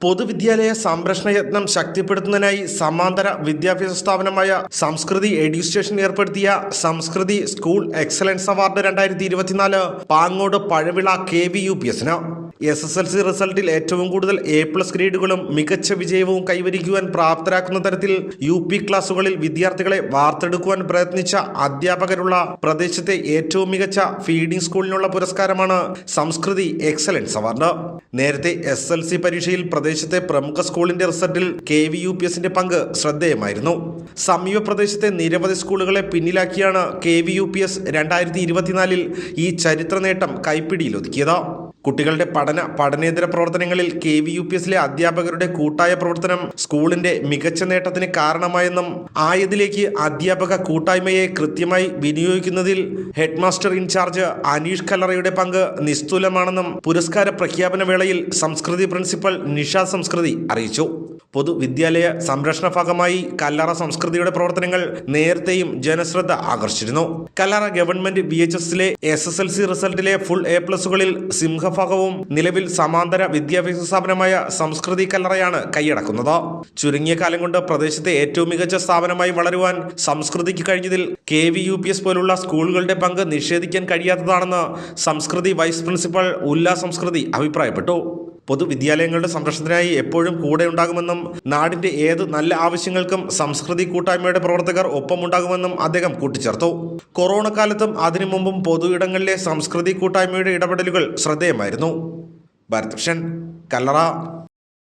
പൊതുവിദ്യാലയ സംരക്ഷണ യത്നം ശക്തിപ്പെടുത്തുന്നതിനായി സമാന്തര വിദ്യാഭ്യാസ സ്ഥാപനമായ സംസ്കൃതി എഡ്യൂസ്റ്റേഷൻ ഏർപ്പെടുത്തിയ സംസ്കൃതി സ്കൂൾ എക്സലൻസ് അവാർഡ് രണ്ടായിരത്തി ഇരുപത്തിനാല് Pangode Pazhavila K V U P എസിന് എസ് എസ് എൽ സി റിസൾട്ടിൽ ഏറ്റവും കൂടുതൽ എ പ്ലസ് ഗ്രേഡുകളും മികച്ച വിജയവും കൈവരിക്കുവാൻ പ്രാപ്തരാക്കുന്ന തരത്തിൽ യു പി ക്ലാസുകളിൽ വിദ്യാർത്ഥികളെ വാർത്തെടുക്കുവാൻ പ്രയത്നിച്ച അധ്യാപകരുള്ള പ്രദേശത്തെ ഏറ്റവും മികച്ച ഫീഡിംഗ് സ്കൂളിനുള്ള പുരസ്കാരമാണ് സംസ്കൃതി എക്സലൻസ് അവാർഡ് നേരത്തെ എസ് എൽ സി പരീക്ഷയിൽ പ്രദേശത്തെ പ്രമുഖ സ്കൂളിന്റെ റിസൾട്ടിൽ കെ വി യു പി എസിന്റെ പങ്ക് ശ്രദ്ധേയമായിരുന്നു. സമീപ പ്രദേശത്തെ നിരവധി സ്കൂളുകളെ പിന്നിലാക്കിയാണ് K V U P S രണ്ടായിരത്തി ഇരുപത്തിനാലിൽ ഈ ചരിത്ര നേട്ടം കൈപ്പിടിയിലൊതുക്കിയത് കുട്ടികളുടെ പഠന പഠനേതര പ്രവർത്തനങ്ങളിൽ കെ വി യു പി എസിലെ അധ്യാപകരുടെ കൂട്ടായ പ്രവർത്തനം സ്കൂളിന്റെ മികച്ച നേട്ടത്തിന് കാരണമായെന്നും ആയതിലേക്ക് അധ്യാപക കൂട്ടായ്മയെ കൃത്യമായി വിനിയോഗിക്കുന്നതിൽ ഹെഡ്മാസ്റ്റർ ഇൻചാർജ് അനീഷ് കല്ലറയുടെ പങ്ക് നിസ്തുലമാണെന്നും പുരസ്കാര പ്രഖ്യാപന വേളയിൽ സംസ്കൃതി പ്രിൻസിപ്പൽ നിഷ സംസ്കൃതി അറിയിച്ചു. പൊതുവിദ്യാലയ സംരക്ഷണ ഭാഗമായി കല്ലറ സംസ്കൃതിയുടെ പ്രവർത്തനങ്ങൾ നേരത്തെയും ജനശ്രദ്ധ ആകർഷിച്ചിരുന്നു. കല്ലറ ഗവൺമെന്റ് ബി എച്ച് എസിലെ എസ് എസ് എൽ സി റിസൾട്ടിലെ ഫുൾ എ പ്ലസുകളിൽ സിംഹഭാഗവും നിലവിൽ സമാന്തര വിദ്യാഭ്യാസ സ്ഥാപനമായ സംസ്കൃതി കല്ലറയാണ് കൈയടക്കുന്നത്. ചുരുങ്ങിയ കാലം കൊണ്ട് പ്രദേശത്തെ ഏറ്റവും മികച്ച സ്ഥാപനമായി വളരുവാൻ സംസ്കൃതിക്ക് കഴിഞ്ഞതിൽ K V U P S പോലുള്ള സ്കൂളുകളുടെ പങ്ക് നിഷേധിക്കാൻ കഴിയാത്തതാണെന്ന് സംസ്കൃതി വൈസ് പ്രിൻസിപ്പൽ ഉല്ലാ സംസ്കൃതി അഭിപ്രായപ്പെട്ടു. പൊതുവിദ്യാലയങ്ങളുടെ സംരക്ഷണത്തിനായി എപ്പോഴും കൂടെ ഉണ്ടാകുമെന്നും നാടിന്റെ ഏത് നല്ല ആവശ്യങ്ങൾക്കും സംസ്കൃതി കൂട്ടായ്മയുടെ പ്രവർത്തകർ ഒപ്പമുണ്ടാകുമെന്നും അദ്ദേഹം കൂട്ടിച്ചേർത്തു. കൊറോണ കാലത്തും അതിനു മുമ്പും പൊതു ഇടങ്ങളിലെ സംസ്കൃതി കൂട്ടായ്മയുടെ ഇടപെടലുകൾ ശ്രദ്ധേയമായിരുന്നു. ഭരതകൃഷ്ണൻ കല്ലറ.